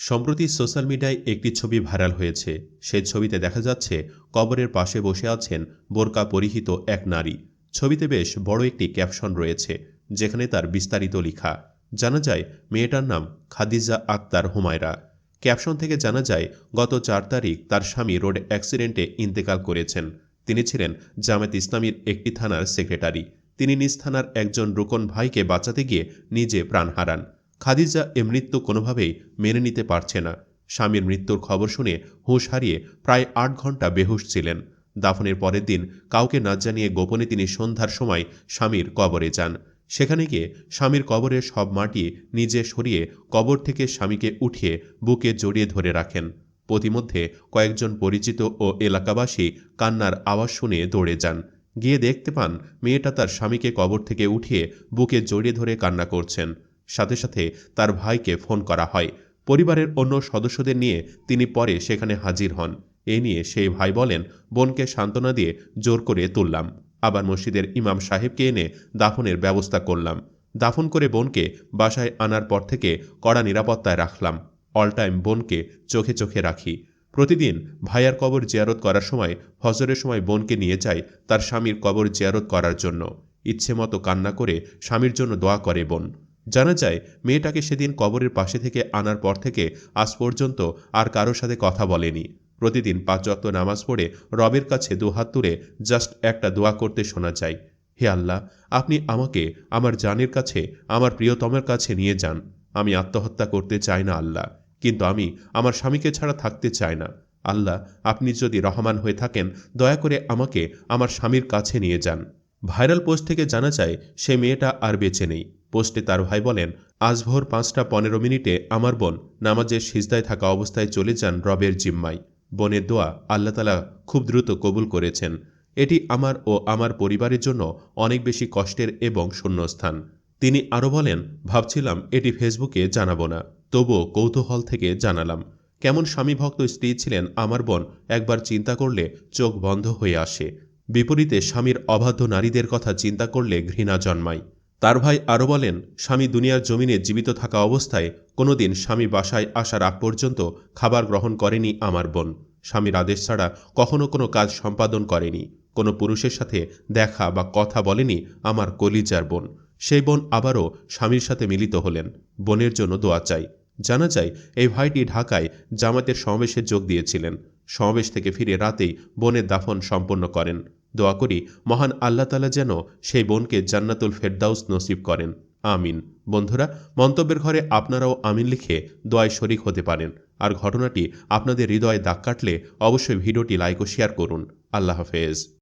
সম্প্রতি সোশ্যাল মিডিয়ায় একটি ছবি ভাইরাল হয়েছে। সেই ছবিতে দেখা যাচ্ছে, কবরের পাশে বসে আছেন বোরকা পরিহিত এক নারী। ছবিতে বেশ বড় একটি ক্যাপশন রয়েছে, যেখানে তার বিস্তারিত লেখা। জানা যায়, মেয়েটার নাম খাদিজা আক্তার হুমায়রা। ক্যাপশন থেকে জানা যায়, গত চার তারিখ তার স্বামী রোড অ্যাক্সিডেন্টে ইন্তেকাল করেছেন। তিনি ছিলেন জামাত ইসলামীর একটি থানার সেক্রেটারি। তিনি নিজ থানার একজন রুকন ভাইকে বাঁচাতে গিয়ে নিজে প্রাণ হারান। খাদিজা এ মৃত্যু কোনোভাবেই মেনে নিতে পারছে না। স্বামীর মৃত্যুর খবর শুনে হুঁশ হারিয়ে প্রায় আট ঘণ্টা বেহুশ ছিলেন। দাফনের পরের দিন কাউকে না জানিয়ে গোপনে তিনি সন্ধ্যার সময় স্বামীর কবরে যান। সেখানে গিয়ে স্বামীর কবরের সব মাটি নিজে সরিয়ে কবর থেকে স্বামীকে উঠিয়ে বুকে জড়িয়ে ধরে রাখেন। প্রতিমধ্যে কয়েকজন পরিচিত ও এলাকাবাসী কান্নার আওয়াজ শুনে দৌড়ে যান। গিয়ে দেখতে পান মেয়েটা তার স্বামীকে কবর থেকে উঠিয়ে বুকে জড়িয়ে ধরে কান্না করছেন। সাথে সাথে তার ভাইকে ফোন করা হয়। পরিবারের অন্য সদস্যদের নিয়ে তিনি পরে সেখানে হাজির হন। এ নিয়ে সেই ভাই বলেন, বোনকে সান্ত্বনা দিয়ে জোর করে তুললাম। আবার মসজিদের ইমাম সাহেবকে এনে দাফনের ব্যবস্থা করলাম। দাফন করে বোনকে বাসায় আনার পর থেকে কড়া নিরাপত্তায় রাখলাম। অল টাইম বোনকে চোখে চোখে রাখি। প্রতিদিন ভাইয়ার কবর জিয়ারত করার সময় হজরের সময় বোনকে নিয়ে যায় তার স্বামীর কবর জিয়ারত করার জন্য। ইচ্ছে মতো কান্না করে স্বামীর জন্য দোয়া করে বোন। জানা যায়, মেয়েটাকে সেদিন কবরের পাশে থেকে আনার পর থেকে আজ পর্যন্ত আর কারোর সাথে কথা বলেনি। প্রতিদিন পাঁচ ওয়াক্ত নামাজ পড়ে রবের কাছে দুহাত তুলে জাস্ট একটা দোয়া করতে শোনা যায়। হে আল্লাহ, আপনি আমাকে, আমার জানের কাছে, আমার প্রিয়তমের কাছে নিয়ে যান। আমি আত্মহত্যা করতে চাই না আল্লাহ, কিন্তু আমি আমার স্বামীকে ছাড়া থাকতে চাই না। আল্লাহ, আপনি যদি রহমান হয়ে থাকেন, দয়া করে আমাকে আমার স্বামীর কাছে নিয়ে যান। ভাইরাল পোস্ট থেকে জানা যায়, সে মেয়েটা আর বেঁচে নেই। পোস্টে তার ভাই বলেন, আজ ভোর পাঁচটা পনেরো মিনিটে আমার বোন নামাজের সিজদায় থাকা অবস্থায় চলে যান রবের জিম্মায়। বোনের দোয়া আল্লাহ তালা খুব দ্রুত কবুল করেছেন। এটি আমার ও আমার পরিবারের জন্য অনেক বেশি কষ্টের এবং শূন্যস্থান। তিনি আরও বলেন, ভাবছিলাম এটি ফেসবুকে জানাব না। তবুও কৌতূহল থেকে জানালাম। কেমন স্বামীভক্ত স্ত্রী ছিলেন আমার বোন একবার চিন্তা করলে চোখ বন্ধ হয়ে আসে। বিপরীতে স্বামীর অবাধ্য নারীদের কথা চিন্তা করলে ঘৃণা জন্মায়। তার ভাই আরও বলেন, স্বামী দুনিয়ার জমিনে জীবিত থাকা অবস্থায় কোনোদিন স্বামী বাসায় আসার আগ পর্যন্ত খাবার গ্রহণ করেনি আমার বোন। স্বামীর আদেশ ছাড়া কখনো কোনো কাজ সম্পাদন করেনি। কোনো পুরুষের সাথে দেখা বা কথা বলেনি আমার কলিজার বোন। সেই বোন আবারও স্বামীর সাথে মিলিত হলেন। বোনের জন্য দোয়া চাই। জানা যায়, এই ভাইটি ঢাকায় জামাতের সমাবেশে যোগ দিয়েছিলেন। সমাবেশ থেকে ফিরে রাতেই বোনের দাফন সম্পন্ন করেন। দোয়া করি, মহান আল্লাহ তালা যেন সেই বোনকে জান্নাতুল ফেরদাউস নসিব করেন। আমিন। বন্ধুরা, মন্তব্যের ঘরে আপনারাও আমিন লিখে দোয়ায় শরিক হতে পারেন। আর ঘটনাটি আপনাদের হৃদয়ে দাগ কাটলে অবশ্যই ভিডিওটি লাইক ও শেয়ার করুন। আল্লাহ হাফেজ।